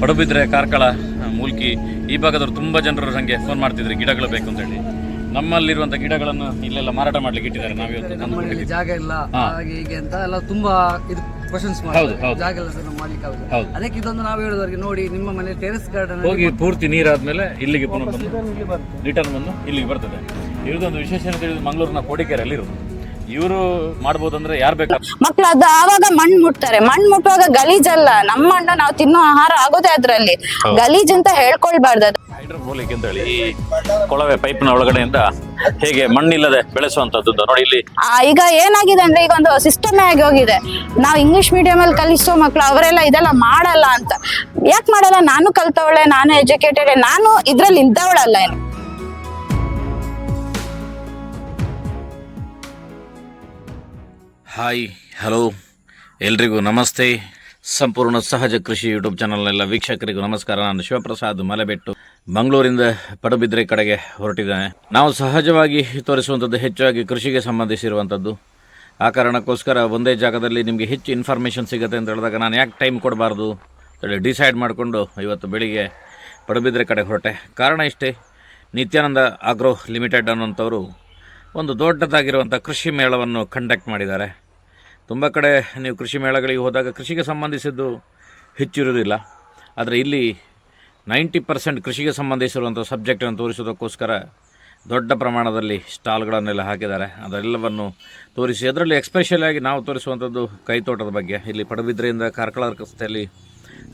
ಪಡುಬಿದ್ರೆ ಕಾರ್ಕಳ ಮೂಲ್ಕಿ ಈ ಭಾಗದವರು ತುಂಬ ಜನರು ನನಗೆ ಫೋನ್ ಮಾಡ್ತಿದ್ರು ಗಿಡಗಳು ಬೇಕು ಅಂತ ಹೇಳಿ. ನಮ್ಮಲ್ಲಿರುವಂಥ ಗಿಡಗಳನ್ನು ಇಲ್ಲೆಲ್ಲ ಮಾರಾಟ ಮಾಡ್ಲಿಕ್ಕೆ ಇಟ್ಟಿದ್ದಾರೆ ನಾವಿವತ್ತು ಜಾಗ ಇಲ್ಲ. ಹಾಗೆ ಹೀಗೆ ಅಂತ ಎಲ್ಲ ತುಂಬಾ ಇದು ಕ್ವಶನ್ಸ್ ಹೌದು, ಹೌದು. ಜಾಗ ಇಲ್ಲ ಸರ್ ಮಾಡ್ಲಿಕ್ಕೆ ಆಗುದಿಲ್ಲ. ಅದಕ್ಕೆ ಇದೊಂದು ನಾವು ಹೇಳುದವರಿಗೆ ನೋಡಿ ನಿಮ್ಮ ಮನೆ ಟೆರೆಸ್ ಗಾರ್ಡನ್ ಹೋಗಿ ಪೂರ್ತಿ ನೀರಾದ್ಮೇಲೆ ಇಲ್ಲಿಗೆ ಪುನಃ ಬಂದು ರಿಟರ್ನ್ ಬಂದು ಇಲ್ಲಿಗೆ ಬರ್ತದೆ. ಇರೋದೊಂದು ವಿಶೇಷ ಅಂತ ಹೇಳಿದ್ರೆ ಮಂಗಳೂರಿನ ಕೋಡಿಕೆರೆಯಲ್ಲಿ ಇರೋದು ಇವರು ಮಾಡ್ಬೋದಂದ್ರೆ ಯಾರು ಬೇಕಾದ್ರೆ ಮಕ್ಳು ಅದು ಆವಾಗ ಮಣ್ಣು ಮುಟ್ತಾರೆ. ಮಣ್ಣು ಮುಟ್ಟುವಾಗ ಗಲೀಜಲ್ಲ ನಮ್ಮ ಮಣ್ಣು ನಾವು ತಿನ್ನೋ ಆಹಾರ ಆಗೋದೇ ಅದ್ರಲ್ಲಿ. ಗಲೀಜ್ ಅಂತ ಹೇಳ್ಕೊಳ್ಬಾರ್ದು ಅದು. ಅಂತ ಹೇಳಿ ಈ ಕೊಳವೆ ಪೈಪ್ನ ಒಳಗಡೆಯಿಂದ ಹೇಗೆ ಮಣ್ಣಿಲ್ಲದೆ ಬೆಳೆಸುವಂತದ್ದು ನೋಡಿ ಇಲ್ಲಿ. ಆ, ಈಗ ಏನಾಗಿದೆ ಅಂದ್ರೆ ಈಗ ಒಂದು ಸಿಸ್ಟಮ್ ಆಗಿ ಹೋಗಿದೆ. ನಾವು ಇಂಗ್ಲಿಷ್ ಮೀಡಿಯಂ ಅಲ್ಲಿ ಕಲಿಸೋ ಮಕ್ಳು ಅವರೆಲ್ಲ ಇದೆಲ್ಲ ಮಾಡಲ್ಲ ಅಂತ. ಯಾಕೆ ಮಾಡಲ್ಲ? ನಾನು ಕಲ್ತವಳೆ ನಾನು ಎಜುಕೇಟೆಡ್ ನಾನು ಇದ್ರಲ್ಲಿ ಇದ್ದವಳಲ್ಲ ಏನು ಹಾಯ್, ಹಲೋ. ಎಲ್ರಿಗೂ ನಮಸ್ತೆ. ಸಂಪೂರ್ಣ ಸಹಜ ಕೃಷಿ ಯೂಟ್ಯೂಬ್ ಚಾನಲ್ನೆಲ್ಲ ವೀಕ್ಷಕರಿಗೂ ನಮಸ್ಕಾರ. ನಾನು ಶಿವಪ್ರಸಾದ್ ಮಲೆಬೆಟ್ಟು. ಮಂಗಳೂರಿಂದ ಪಡುಬಿದ್ರೆ ಕಡೆಗೆ ಹೊರಟಿದ್ದೇನೆ. ನಾವು ಸಹಜವಾಗಿ ತೋರಿಸುವಂಥದ್ದು, ಹೆಚ್ಚಾಗಿ ಕೃಷಿಗೆ ಸಂಬಂಧಿಸಿರುವಂಥದ್ದು. ಆ ಕಾರಣಕ್ಕೋಸ್ಕರ ಒಂದೇ ಜಾಗದಲ್ಲಿ ನಿಮಗೆ ಹೆಚ್ಚು ಇನ್ಫಾರ್ಮೇಷನ್ ಸಿಗುತ್ತೆ ಅಂತ ಹೇಳಿದಾಗ ನಾನು ಯಾಕೆ ಟೈಮ್ ಕೊಡಬಾರ್ದು ಅಂತೇಳಿ ಡಿಸೈಡ್ ಮಾಡಿಕೊಂಡು ಇವತ್ತು ಬೆಳಿಗ್ಗೆ ಪಡುಬಿದ್ರೆ ಕಡೆ ಹೊರಟೆ. ಕಾರಣ ಇಷ್ಟೇ, ನಿತ್ಯಾನಂದ ಆಗ್ರೋ ಲಿಮಿಟೆಡ್ ಅನ್ನುವಂಥವರು ಒಂದು ದೊಡ್ಡದಾಗಿರುವಂಥ ಕೃಷಿ ಮೇಳವನ್ನು ಕಂಡಕ್ಟ್ ಮಾಡಿದ್ದಾರೆ. ತುಂಬ ಕಡೆ ನೀವು ಕೃಷಿ ಮೇಳಗಳಿಗೆ ಹೋದಾಗ ಕೃಷಿಗೆ ಸಂಬಂಧಿಸಿದ್ದು ಹೆಚ್ಚಿರುವುದಿಲ್ಲ. ಆದರೆ ಇಲ್ಲಿ ನೈಂಟಿ ಪರ್ಸೆಂಟ್ ಕೃಷಿಗೆ ಸಂಬಂಧಿಸಿರುವಂಥ ಸಬ್ಜೆಕ್ಟನ್ನು ತೋರಿಸೋದಕ್ಕೋಸ್ಕರ ದೊಡ್ಡ ಪ್ರಮಾಣದಲ್ಲಿ ಸ್ಟಾಲ್ಗಳನ್ನೆಲ್ಲ ಹಾಕಿದ್ದಾರೆ. ಅದೆಲ್ಲವನ್ನು ತೋರಿಸಿ, ಅದರಲ್ಲಿ ಎಕ್ಸ್ಪೆಷಲಿಯಾಗಿ ನಾವು ತೋರಿಸುವಂಥದ್ದು ಕೈತೋಟದ ಬಗ್ಗೆ. ಇಲ್ಲಿ ಪಡುಬಿದ್ರೆಯಿಂದ ಕಾರ್ಕಳ ರಸ್ತೆಯಲ್ಲಿ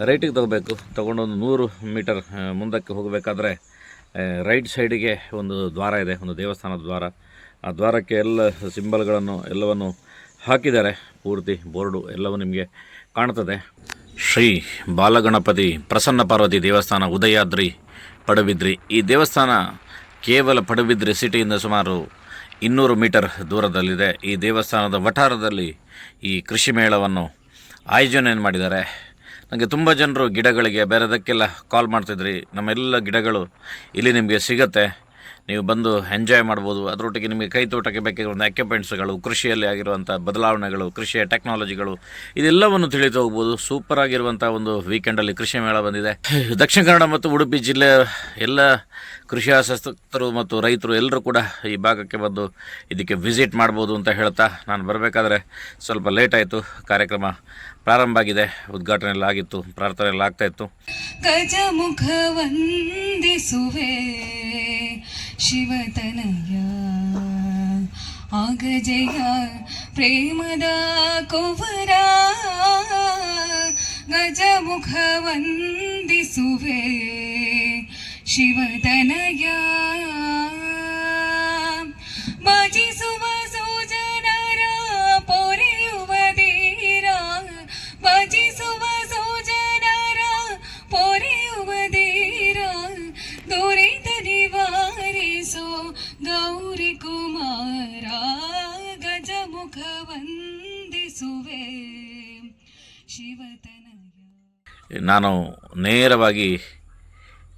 ರೈಟಿಗೆ ತಗೋಬೇಕು. ತಗೊಂಡೊಂದು ನೂರು ಮೀಟರ್ ಮುಂದಕ್ಕೆ ಹೋಗಬೇಕಾದ್ರೆ ರೈಟ್ ಸೈಡಿಗೆ ಒಂದು ದ್ವಾರ ಇದೆ, ಒಂದು ದೇವಸ್ಥಾನದ ದ್ವಾರ. ಆ ದ್ವಾರಕ್ಕೆ ಎಲ್ಲ ಸಿಂಬಲ್ಗಳನ್ನು, ಎಲ್ಲವನ್ನು ಹಾಕಿದ್ದಾರೆ. ಪೂರ್ತಿ ಬೋರ್ಡು ಎಲ್ಲವೂ ನಿಮಗೆ ಕಾಣ್ತದೆ. ಶ್ರೀ ಬಾಲಗಣಪತಿ ಪ್ರಸನ್ನ ಪಾರ್ವತಿ ದೇವಸ್ಥಾನ ಉದಯಾದ್ರಿ ಪಡುಬಿದ್ರಿ. ಈ ದೇವಸ್ಥಾನ ಕೇವಲ ಪಡುಬಿದ್ರಿ ಸಿಟಿಯಿಂದ ಸುಮಾರು ಇನ್ನೂರು ಮೀಟರ್ ದೂರದಲ್ಲಿದೆ. ಈ ದೇವಸ್ಥಾನದ ವಠಾರದಲ್ಲಿ ಈ ಕೃಷಿ ಮೇಳವನ್ನು ಆಯೋಜನೆ ಮಾಡಿದ್ದಾರೆ. ನನಗೆ ತುಂಬ ಜನರು ಗಿಡಗಳಿಗೆ ಬೇರೆದಕ್ಕೆಲ್ಲ ಕಾಲ್ ಮಾಡ್ತಿದ್ರಿ. ನಮ್ಮೆಲ್ಲ ಗಿಡಗಳು ಇಲ್ಲಿ ನಿಮಗೆ ಸಿಗುತ್ತೆ. ನೀವು ಬಂದು ಎಂಜಾಯ್ ಮಾಡ್ಬೋದು. ಅದರೊಟ್ಟಿಗೆ ನಿಮಗೆ ಕೈ ತೋಟಕ್ಕೆ ಬೇಕಾಗಿರುವಂಥ ಎಕ್ವಿಪ್ಮೆಂಟ್ಸ್ಗಳು ಕೃಷಿಯಲ್ಲಿ ಆಗಿರುವಂಥ ಬದಲಾವಣೆಗಳು, ಕೃಷಿಯ ಟೆಕ್ನಾಲಜಿಗಳು ಇದೆಲ್ಲವನ್ನು ತಿಳಿದು ಹೋಗ್ಬೋದು. ಸೂಪರ್ ಆಗಿರುವಂಥ ಒಂದು ವೀಕೆಂಡಲ್ಲಿ ಕೃಷಿ ಮೇಳ ಬಂದಿದೆ. ದಕ್ಷಿಣ ಕನ್ನಡ ಮತ್ತು ಉಡುಪಿ ಜಿಲ್ಲೆಯ ಎಲ್ಲ ಕೃಷಿ ಆಸಕ್ತರು ಮತ್ತು ರೈತರು ಎಲ್ಲರೂ ಕೂಡ ಈ ಭಾಗಕ್ಕೆ ಬಂದು ಇದಕ್ಕೆ ವಿಸಿಟ್ ಮಾಡ್ಬೋದು ಅಂತ ಹೇಳ್ತಾ ನಾನು ಬರಬೇಕಾದ್ರೆ ಸ್ವಲ್ಪ ಲೇಟ್ ಆಯಿತು. ಕಾರ್ಯಕ್ರಮ ಪ್ರಾರಂಭ ಆಗಿದೆ. ಉದ್ಘಾಟನೆ ಎಲ್ಲ ಆಗಿತ್ತು. ಪ್ರಾರ್ಥನೆ ಎಲ್ಲ ಆಗ್ತಾಯಿತ್ತು ಗಜಮುಖ ವಂದಿಸುವೆ. ಶಿವತನಯ ಆಗಜಯ ಪ್ರೇಮದ ಕುವರ ಗಜಮುಖ ವಂದಿಸುವೆ ಶಿವತನಯ ನಾನು ನೇರವಾಗಿ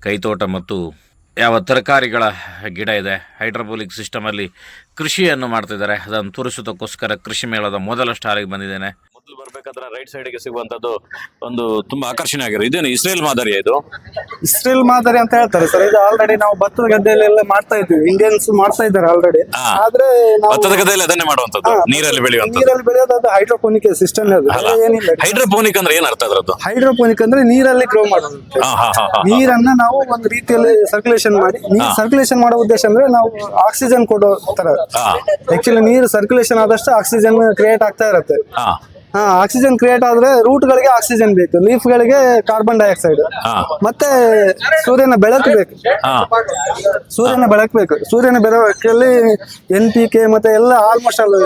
ಕೈತೋಟ ಮತ್ತು ಯಾವ ತರಕಾರಿಗಳ ಗಿಡ ಇದೆ ಹೈಡ್ರೋಪೋಲಿಕ್ ಸಿಸ್ಟಮಲ್ಲಿ ಕೃಷಿಯನ್ನು ಮಾಡ್ತಿದ್ದಾರೆ. ಅದನ್ನು ತೋರಿಸೋದಕ್ಕೋಸ್ಕರ ಕೃಷಿ ಮೇಳದ ಮೊದಲ ಸ್ಟಾರಿಗೆ ಬಂದಿದ್ದೇನೆ. ಬರಬೇಕಾದ್ರೆ ರೈಟ್ ಸೈಡ್ಗೆ ಸಿಗುವಂತದ್ದು ಒಂದು ತುಂಬಾ ಆಕರ್ಷಣೆ ಆಗಿರೋ ಇದೇನು ಇಸ್ರೇಲ್ ಮಾದರಿ ಇದು? ಇಸ್ರೇಲ್ ಮಾದರಿ ಅಂತ ಹೇಳ್ತಾರೆ ಸರ್. ಇದು ಆಲ್ರೆಡಿ ನಾವು ಭತ್ತದ ಗದ್ದೆಯಲ್ಲೆಲ್ಲ ಮಾಡ್ತಾ ಇದ್ವಿ ಇಂಡಿಯನ್ಸ್ ಮಾಡ್ತಾ ಇದ್ದಾರೆ ಆಲ್ರೆಡಿ ಹಾ. ಆದ್ರೆ ನಾವು ಭತ್ತದ ಗದ್ದೆಯಲ್ಲಿ ಅದನ್ನೇ ಮಾಡುವಂತದ್ದು ನೀರಲ್ಲಿ ಬೆಳೆಯುವಂತ ನೀರಲ್ಲಿ ಬೆಳೆಯೋದು ಅದು ಹೈಡ್ರೋಪೋನಿಕ್ ಸಿಸ್ಟಮ್ ಅದು. ಅಲ್ಲ ಏನಿಲ್ಲ. ಹೈಡ್ರೋಪೋನಿಕ್ ಅಂದ್ರೆ ಏನ್ ಅರ್ಥ ಅದ್ರದ್ದು? ಹೈಡ್ರೋಪೋನಿಕ್ ಅಂದ್ರೆ ನೀರಲ್ಲಿ ಗ್ರೋ ಮಾಡೋದು. ಹಾ ಹಾ ಹಾ ಹಾ. ನೀರನ್ನ ನಾವು ಒಂದು ರೀತಿಯಲ್ಲಿ ಸರ್ಕ್ಯುಲೇಷನ್ ಮಾಡಿ ನೀರ್ ಸರ್ಕ್ಯುಲೇಷನ್ ಮಾಡೋ ಉದ್ದೇಶ ಅಂದ್ರೆ ನಾವು ಆಕ್ಸಿಜನ್ ಕೊಡೋ ತರ. ಹಾ. ಆಕ್ಚುಲಿ ನೀರು ಸರ್ಕ್ಯುಲೇಷನ್ ಆದಷ್ಟು ಆಕ್ಸಿಜನ್ ಕ್ರಿಯೇಟ್ ಆಗ್ತಾ ಇರುತ್ತೆ. ಹಾ. ಆಕ್ಸಿಜನ್ ಕ್ರಿಯೇಟ್ ಆದ್ರೆ ರೂಟ್ ಗಳಿಗೆ ಆಕ್ಸಿಜನ್ ಬೇಕು ಲೀಫ್ ಗಳಿಗೆ ಕಾರ್ಬನ್ ಡೈಆಕ್ಸೈಡ್. ಮತ್ತೆ ಸೂರ್ಯನ ಬೆಳಕು ಬೇಕು. ಸೂರ್ಯನ ಬೆಳಕು ಬೇಕು. ಸೂರ್ಯನ ಬೆಳಕಲ್ಲಿ ಎನ್ ಪಿ ಕೆ ಮತ್ತೆ ಎಲ್ಲ ಆಲ್ಮೋಸ್ಟ್ ಅಲ್ಲಿ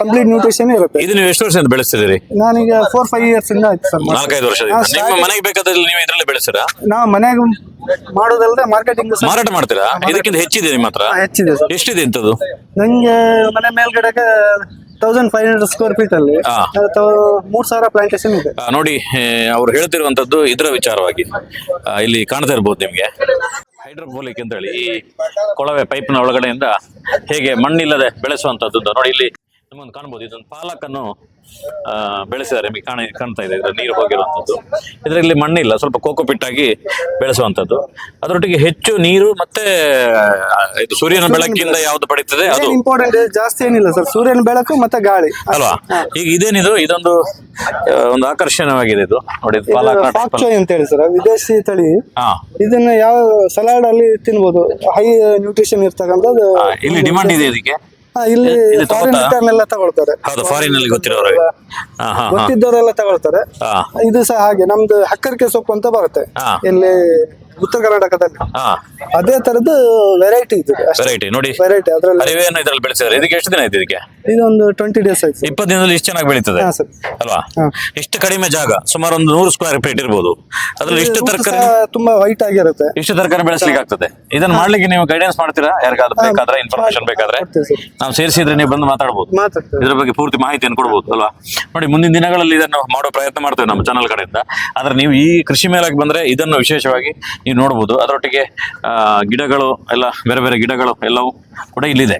ಕಂಪ್ಲೀಟ್ ನ್ಯೂಟ್ರಿಷನ್ ಇರುತ್ತೆ. ಇದು ನೀವು ಎಷ್ಟು ವರ್ಷದಿಂದ ಬೆಳೆಸ್ತಿದ್ದೀರಿ? ನಾನೀಗ ಫೋರ್ ಫೈವ್ ಇಯರ್ಸ್ ಇಂದ ಆಯ್ತು ಸರ್. ನಾಲ್ಕೈದು ವರ್ಷದಿಂದ. ನಿಮ್ಮ ಮನೆಗೆ ಬೇಕಾದ್ರೆ ನೀವು ಇದರಲ್ಲಿ ಬೆಳೆಸ್ತೀರಾ? ನಾವು ಮನೆಗೆ ಮಾಡೋದಲ್ಲದೆ ಮಾರ್ಕೆಟಿಂಗ್ ಮಾರಾಟ ಮಾಡ್ತೀರಾ? ಇದಕ್ಕಿಂತ ಹೆಚ್ಚಿದೆ ನಿಮ್ಮ ಹತ್ರ? ಹೆಚ್ಚಿದೆ ಎಷ್ಟಿದೆ ಇಂಥದ್ದು? ನಂಗೆ ಮನೆ ಮೇಲ್ಗಡೆಗೆ thousand five hundred square feet ಅಲ್ಲಿ ಹಾ. ಮೂರ್ ಸಾವಿರ ಪ್ಲಾಂಟೇಶನ್ ಇದೆ. ಆ, ನೋಡಿ ಅವ್ರು ಹೇಳ್ತಿರುವಂತದ್ದು ಇದರ ವಿಚಾರವಾಗಿ. ಆ, ಇಲ್ಲಿ ಕಾಣ್ತಾ ಇರ್ಬೋದು ನಿಮ್ಗೆ. ಹೈಡ್ರೋಪೋಲಿಕ್ ಅಂತ ಹೇಳಿ ಈ ಕೊಳವೆ ಪೈಪ್ನ ಒಳಗಡೆಯಿಂದ ಹೇಗೆ ಮಣ್ಣಿಲ್ಲದೆ ಬೆಳೆಸುವಂತದ್ದು ನೋಡಿ ಇಲ್ಲಿ ನಿಮ್ಮೊಂದು ಕಾಣ್ಬೋದು ಇದೊಂದು ಪಾಲಕನ್ನು ಬೆಳೆಸಿದ್ದಾರೆ. ನಿಮಗೆ ಕಾಣ ಕಾಣ್ತಾ ಇದೆ. ನೀರು ಹೋಗಿರುವಂಥದ್ದು. ಇದರಲ್ಲಿ ಮಣ್ಣಿಲ್ಲ. ಸ್ವಲ್ಪ ಕೋಕೋಪಿಟ್ಟಾಗಿ ಬೆಳೆಸುವಂಥದ್ದು. ಅದರೊಟ್ಟಿಗೆ ಹೆಚ್ಚು ನೀರು ಮತ್ತೆ ಇದು ಸೂರ್ಯನ ಬೆಳಕಿಂದ ಯಾವ್ದು ಪಡೀತದೆ ಅದು ಇಂಪಾರ್ಟೆಂಟ್ ಜಾಸ್ತಿ ಏನಿಲ್ಲ ಸರ್. ಸೂರ್ಯನ ಬೆಳಕು ಮತ್ತೆ ಗಾಳಿ. ಅಲ್ವಾ? ಈಗ ಇದೇನಿದು ಇದೊಂದು ಒಂದು ಆಕರ್ಷಣವಾಗಿದೆ ಇದು. ನೋಡಿ ಇದು ಪಾಲಕ್ ಅಂತ ಹೇಳಿ ಸರ್. ವಿದೇಶಿ ತಳಿ. ಹಾ. ಇದನ್ನ ಯಾವ ಸಲಾಡ್ ಅಲ್ಲಿ ತಿನ್ಬೋದು? ಹೈ ನ್ಯೂಟ್ರಿಷನ್ ಇರ್ತಕ್ಕಂಥದ್ದು ಇಲ್ಲಿ ಡಿಮಾಂಡ್ ಇದೆ ಇದಕ್ಕೆ. ಇಲ್ಲಿ ಇದು ಫಾರಿನ್ ಎಲ್ಲ ತಗೊಳ್ತಾರೆ. ಹೌದು ಫಾರಿನ್ ಅಲ್ಲಿ ಗೊತ್ತಿರೋರು ಹಾ ಹಾ ಹಾ. ಗೊತ್ತಿದ್ದವರೆಲ್ಲ ತಗೊಳ್ತಾರೆ. ಹಾ. ಇದು ಸಹ ಹಾಗೆ ನಮ್ದು ಹಕ್ಕರಿಕೆ ಸೊಪ್ಪು ಅಂತ ಬರುತ್ತೆ. ಹಾ. ಇಲ್ಲಿ ಉತ್ತರ ಕರ್ನಾಟಕದಲ್ಲಿ. ಹಾ. ಅದೇ ತರದ್ದು ವೆರೈಟಿ ಇದು ವೆರೈಟಿ ನೋಡಿ. ವೆರೈಟಿ ಅದ್ರಲ್ಲಿ ಅರಿವೆಯನ್ನು ಇದ್ರಲ್ಲಿ ಬೆಳೆಸಿದ್ರೆ ಇದಕ್ಕೆ ಎಷ್ಟು ದಿನ ಆಯ್ತು ಇದಕ್ಕೆ? ಇದೊಂದು ಟ್ವೆಂಟಿ ಡೇಸ್ ಆಯ್ತು ಸರ್. ಇಪ್ಪತ್ತು ದಿನದಲ್ಲಿ ಇಷ್ಟು ಚೆನ್ನಾಗಿ ಬೆಳೀತದೆ? ಹಾ ಸರ್. ಅಲ್ವಾ? ಹಾ. ಎಷ್ಟು ಕಡಿಮೆ ಜಾಗ ಸುಮಾರು ಒಂದು ನೂರು ಸ್ಕ್ವೇರ್ ಫೀಟ್ ಇರ್ಬೋದು. ಅದ್ರಲ್ಲಿ ಇಷ್ಟು ತರಕಾರಿ ಸಹ ತುಂಬಾ ವೈಟ್ ಆಗಿರುತ್ತೆ. ಇಷ್ಟು ತರಕಾರಿ ಬೆಳೆಸ್ಲಿಕ್ಕೆ ಆಗ್ತದೆ. ಇದನ್ನ ಮಾಡ್ಲಿಕ್ಕೆ ನೀವು ಗೈಡೆನ್ಸ್ ಮಾಡ್ತೀರಾ? ಯಾರಿಗಾದ್ರೂ ಬೇಕಾದ್ರೆ ಇನ್ಫಾರ್ಮೇಶನ್ ಬೇಕಾದ್ರೆ. ಕೊಡ್ತೇವೆ ಸರ್. ನಾವು ಸೇರಿಸಿದ್ರೆ ನೀವು ಬಂದು ಮಾತಾಡಬಹುದು ಮಾತಾಡ್ತೇವೆ. ಇದ್ರ ಬಗ್ಗೆ ಪೂರ್ತಿ ಮಾಹಿತಿಯನ್ನು ಕೊಡ್ಬೋದು ಅಲ್ವಾ? ನೋಡಿ ಮುಂದಿನ ದಿನಗಳಲ್ಲಿ ಇದನ್ನು ಮಾಡೋ ಪ್ರಯತ್ನ ಮಾಡ್ತೇವೆ ನಮ್ಮ ಚಾನಲ್ ಕಡೆಯಿಂದ. ಆದ್ರೆ ನೀವು ಈ ಕೃಷಿ ಮೇಳಕ್ಕೆ ಬಂದ್ರೆ ಇದನ್ನು ವಿಶೇಷವಾಗಿ ನೀವು ನೋಡ್ಬೋದು. ಅದರೊಟ್ಟಿಗೆ ಗಿಡಗಳು ಎಲ್ಲ ಬೇರೆ ಬೇರೆ ಗಿಡಗಳು ಎಲ್ಲವೂ ಕೂಡ ಇಲ್ಲಿದೆ.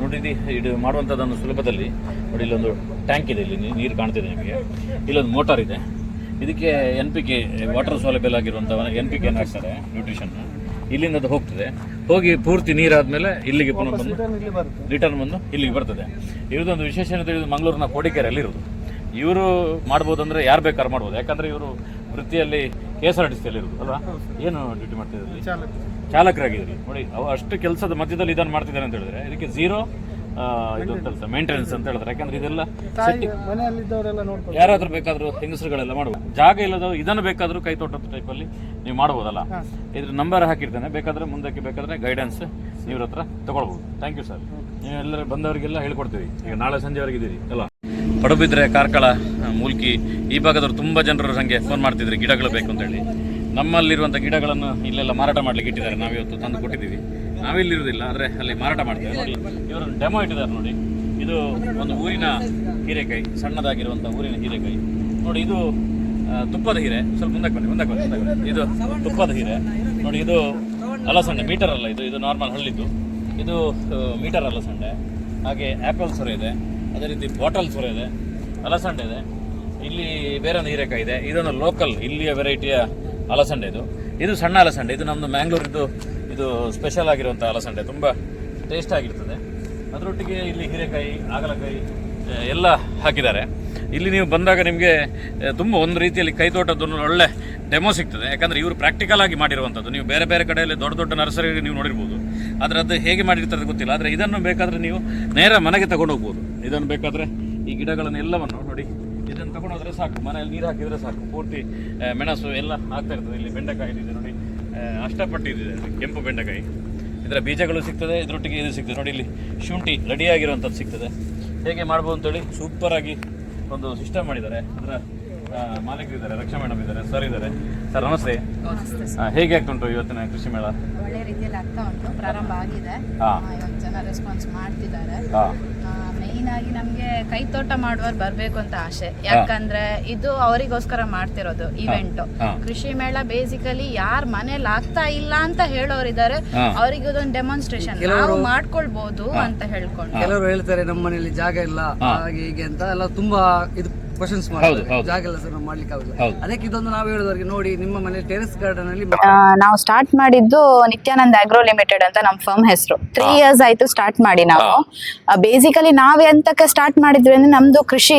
ನೋಡಿ ಇದು- ಮಾಡುವಂಥದ್ದೊಂದು ಮಾಡುವಂಥದ್ದನ್ನು ಸುಲಭದಲ್ಲಿ ನೋಡಿ ಇಲ್ಲೊಂದು ಟ್ಯಾಂಕ್ ಇದೆ ಇಲ್ಲಿ ನೀರು ಕಾಣ್ತಿದೆ ನಿಮಗೆ. ಇಲ್ಲೊಂದು ಮೋಟಾರ್ ಇದೆ. ಇದಕ್ಕೆ ಎನ್ ಪಿ ಕೆ ವಾಟರ್ ಸೌಲಭ್ಯ ಆಗಿರುವಂಥ ಎನ್ ಪಿ ಕೆ ಹಾಕ್ತಾರೆ ನ್ಯೂಟ್ರಿಷನ್ ಇಲ್ಲಿಂದ ಅದು ಹೋಗ್ತದೆ. ಹೋಗಿ ಪೂರ್ತಿ ನೀರಾದ್ಮೇಲೆ ಇಲ್ಲಿಗೆ ಪುನಃ ಬಂದು ರಿಟರ್ನ್ ಬಂದು ಇಲ್ಲಿಗೆ ಬರ್ತದೆ. ಇವ್ರದೊಂದು ವಿಶೇಷ ಏನಂತ ತಿಳಿದು ಮಂಗಳೂರಿನ ಕೋಡಿಕೆರೆಯಲ್ಲಿ ಇರೋದು ಇವರು ಮಾಡ್ಬೋದು ಅಂದರೆ ಯಾರು ಬೇಕಾದ್ರೂ ಮಾಡ್ಬೋದು. ಯಾಕಂದರೆ ಇವರು ವೃತ್ತಿಯಲ್ಲಿ ಕೆ ಎಸ್ ಆರ್ ಟಿ ಸಿಯಲ್ಲಿ ಇರೋದು ಅಲ್ವಾ? ಏನು ಡ್ಯೂಟಿ ಮಾಡ್ತಿದ್ರಲ್ಲಿ ಚಾಲಕರಾಗಿದ್ರಿ ನೋಡಿ ಅವು ಅಷ್ಟು ಕೆಲಸದ ಮಧ್ಯದಲ್ಲಿ ಇದನ್ನು ಮಾಡ್ತಿದ್ದಾರೆ ಅಂತ ಹೇಳಿದ್ರೆ ಇದಕ್ಕೆ ಝೀರೋ ಇದು ಕೆಲಸ ಮೇಂಟೆನೆನ್ಸ್ ಅಂತ ಹೇಳಿದ್ರೆ ಯಾಕಂದ್ರೆ ಇದೆಲ್ಲ ಯಾರಾದ್ರೂ ಬೇಕಾದ್ರೂ ಹೆಂಗಸರುಗಳೆಲ್ಲ ಮಾಡ್ಬೋದು. ಜಾಗ ಇಲ್ಲದ ಇದನ್ನು ಬೇಕಾದ್ರೂ ಕೈ ತೋಟದ ಟೈಪಲ್ಲಿ ನೀವು ಮಾಡಬಹುದಲ್ಲ ಇದ್ರ ನಂಬರ್ ಹಾಕಿರ್ತೇನೆ ಬೇಕಾದ್ರೆ ಮುಂದಕ್ಕೆ ಬೇಕಾದ್ರೆ ಗೈಡೆನ್ಸ್ ನೀವ್ರ ಹತ್ರ ತಗೊಳ್ಬಹುದು ಥ್ಯಾಂಕ್ ಯು ಸರ್ ನೀವೆಲ್ಲರೂ ಬಂದವರಿಗೆಲ್ಲ ಹೇಳ್ಕೊಡ್ತೀವಿ. ಈಗ ನಾಳೆ ಸಂಜೆವರೆಗೆ ಇದ್ದೀರಿ ಅಲ್ಲ ಪಡುಬಿದ್ರೆ, ಕಾರ್ಕಳ ಮೂಲ್ಕಿ, ಈ ಭಾಗದವ್ರು ತುಂಬ ಜನರು ನನಗೆ ಫೋನ್ ಮಾಡ್ತಿದ್ರು, ಗಿಡಗಳು ಬೇಕು ಅಂತೇಳಿ ನಮ್ಮಲ್ಲಿರುವಂಥ ಗಿಡಗಳನ್ನು ಇಲ್ಲೆಲ್ಲ ಮಾರಾಟ ಮಾಡ್ಲಿಕ್ಕೆ ಇಟ್ಟಿದ್ದಾರೆ. ನಾವಿವತ್ತು ತಂದು ಕೊಟ್ಟಿದ್ದೀವಿ. ನಾವಿಲ್ಲಿರುವುದಿಲ್ಲ, ಆದರೆ ಅಲ್ಲಿ ಮಾರಾಟ ಮಾಡ್ತೀವಿ. ನೋಡಿ, ಇವರು ಡೆಮೋ ಇಟ್ಟಿದ್ದಾರೆ ನೋಡಿ. ಇದು ಒಂದು ಊರಿನ ಹೀರೆಕಾಯಿ ಸಣ್ಣದಾಗಿರುವಂಥ ಊರಿನ ಹೀರೆಕಾಯಿ. ನೋಡಿ, ಇದು ತುಪ್ಪದ ಹೀರೆ. ಸ್ವಲ್ಪ ಮುಂದಕ್ಕೆ ಬನ್ನಿ ಮುಂದಕ್ಕೆ ಬನ್ನಿ, ಮುಂದಕ್ಕೆ ಇದು ತುಪ್ಪದ ಹೀರೆ. ನೋಡಿ, ಇದು ಅಲಸಂಡೆ, ಮೀಟರ್ ಅಲ್ಲ ಇದು. ಇದು ನಾರ್ಮಲ್ ಹಳ್ಳಿದ್ದು. ಇದು ಮೀಟರ್ ಅಲಸಂಡೆ. ಹಾಗೆ ಆ್ಯಪಲ್ ಸೊರೆ ಇದೆ. ಅದೇ ರೀತಿ ಬಾಟಲ್ ಸೊರೆ ಇದೆ, ಅಲಸಂಡೆ ಇದೆ. ಇಲ್ಲಿ ಬೇರೆ ಹೀರೆಕಾಯಿ ಇದೆ. ಇದೊಂದು ಲೋಕಲ್ ಇಲ್ಲಿಯ ವೆರೈಟಿಯ ಅಲಸಂಡೆ ಇದು. ಇದು ಸಣ್ಣ ಅಲಸಂಡೆ. ಇದು ನಮ್ಮದು ಮ್ಯಾಂಗ್ಳೂರಿದ್ದು ಇದು ಸ್ಪೆಷಲ್ ಆಗಿರುವಂಥ ಅಲಸಂಡೆ. ತುಂಬ ಟೇಸ್ಟ್ ಆಗಿರ್ತದೆ. ಅದರೊಟ್ಟಿಗೆ ಇಲ್ಲಿ ಹೀರೆಕಾಯಿ ಆಗಲಕಾಯಿ ಎಲ್ಲ ಹಾಕಿದ್ದಾರೆ. ಇಲ್ಲಿ ನೀವು ಬಂದಾಗ ನಿಮಗೆ ತುಂಬ ಒಂದು ರೀತಿಯಲ್ಲಿ ಕೈತೋಟದ್ದು ಒಳ್ಳೆ ಡೆಮೋ ಸಿಗ್ತದೆ. ಯಾಕಂದರೆ ಇವರು ಪ್ರಾಕ್ಟಿಕಲ್ ಆಗಿ ಮಾಡಿರುವಂಥದ್ದು ನೀವು ಬೇರೆ ಬೇರೆ ಕಡೆಯಲ್ಲಿ ದೊಡ್ಡ ದೊಡ್ಡ ನರ್ಸರಿ ನೀವು ನೋಡಿರ್ಬೋದು. ಆದರೆ ಅದು ಹೇಗೆ ಮಾಡಿರ್ತಾರೆ ಗೊತ್ತಿಲ್ಲ. ಆದರೆ ಇದನ್ನು ಬೇಕಾದರೆ ನೀವು ನೇರ ಮನೆಗೆ ತಗೊಂಡು ಹೋಗ್ಬೋದು ಇದನ್ನು ಬೇಕಾದರೆ ಈ ಗಿಡಗಳನ್ನು ಎಲ್ಲವನ್ನು ನೋಡಿ, ಇದನ್ನು ತಗೊಂಡೋದ್ರೆ ಸಾಕು. ಮನೆಯಲ್ಲಿ ನೀರು ಹಾಕಿದರೆ ಸಾಕು. ಪೂರ್ತಿ ಮೆಣಸು ಎಲ್ಲ ಆಗ್ತಾ ಇರ್ತದೆ. ಇಲ್ಲಿ ಬೆಂಡೆಕಾಯಿ ಇದೆ ನೋಡಿ. ಅಷ್ಟಪಟ್ಟಿದೆ ಕೆಂಪು ಬೆಂಡೆಕಾಯಿ. ಇದರ ಬೀಜಗಳು ಸಿಗ್ತದೆ, ಇದರೊಟ್ಟಿಗೆ ಇದು ಸಿಗ್ತದೆ. ನೋಡಿ ಇಲ್ಲಿ ಶುಂಠಿ ರೆಡಿಯಾಗಿರುವಂಥದ್ದು ಸಿಗ್ತದೆ. ಹೇಗೆ ಮಾಡ್ಬೋದು ಅಂತೇಳಿ ಸೂಪರಾಗಿ ಒಂದು ಸಿಸ್ಟಮ್ ಮಾಡಿದ್ದಾರೆ. ಅದರ ಮಾಲೀಕರಿದ್ದಾರೆ ರಕ್ಷಾ ಮೇಡಮ್ ಇದ್ದಾರೆ ಸರ್ ಇದ್ದಾರೆ. ಸರ್ ನಮಸ್ತೆ. ಹೇಗೆ ಆಗ್ತುಂಟು ಇವತ್ತಿನ ಕೃಷಿ ಮೇಳ? ಒಳ್ಳೆ ರೀತಿಯಲ್ಲಿ ಆಗ್ತಾ ಉಂಟು ಪ್ರಾರಂಭ ಆಗಿದೆ. ಹಾ. ಆ, ಇವತ್ತು ಜನ ರೆಸ್ಪಾನ್ಸ್ ಮಾಡ್ತಿದ್ದಾರೆ. ಹಾಂ. ಮೇಯ್ನ್ ಆಗಿ ನಮ್ಗೆ ಕೈತೋಟ ಮಾಡುವವ್ರು ಬರ್ಬೇಕು ಅಂತ ಆಸೆ. ಯಾಕಂದ್ರೆ ಇದು ಅವರಿಗೋಸ್ಕರ ಮಾಡ್ತಿರೋದು ಇವೆಂಟ್ ಹಾ. ಕೃಷಿ ಮೇಳ ಬೇಸಿಕಲಿ ಯಾರ್ ಮನೇಲಿ ಆಗ್ತಾ ಇಲ್ಲ ಅಂತ ಹೇಳೋರಿದ್ದಾರೆ. ಹಾ. ಅವರಿಗೆ ಇದೊಂದು ಡೆಮಾನ್ಸ್ಟ್ರೇಷನ್ ನಾವು ಮಾಡ್ಕೊಳ್ಬಹುದು ಅಂತ ಹೇಳ್ಕೊಂಡು. ಕೆಲವರು ಹೇಳ್ತಾರೆ ನಮ್ಮ ಮನೆಯಲ್ಲಿ ಜಾಗ ಇಲ್ಲ ಹಾಗೆ ಹೀಗೆ ಅಂತ. ಎಲ್ಲ ತುಂಬಾ ಇದು ಕ್ವಶನ್ಸ್ ಹೌದು, ಜಾಗ ಇಲ್ಲ ಸರ್ ನಾವು ಮಾಡ್ಲಿಕ್ಕೆ ಆಗುದಿಲ್ಲ. ಅದಕ್ಕೆ ಇದೊಂದು ನಾವು ಹೇಳೋದವರಿಗೆ ನೋಡಿ ನಿಮ್ಮ ಮನೆ ಟೆರೆಸ್ ಗಾರ್ಡನ್ ಅಲ್ಲಿ ನಾವು ಸ್ಟಾರ್ಟ್ ಮಾಡಿದ್ದು ನಿತ್ಯಾನಂದ್ ಆಗ್ರೋ ಲಿಮಿಟೆಡ್ ಅಂತ ನಮ್ಮ ಫರ್ಮ್ ಹೆಸರು. ತ್ರೀ ಇಯರ್ಸ್ ಆಯ್ತು ಸ್ಟಾರ್ಟ್ ಮಾಡಿ ನಾವು. ಬೇಸಿಕಲಿ ನಾವ್ ಎಂತಕ್ಕೆ ಸ್ಟಾರ್ಟ್ ಮಾಡಿದ್ವಿ ಅಂದ್ರೆ ನಮ್ದು ಕೃಷಿ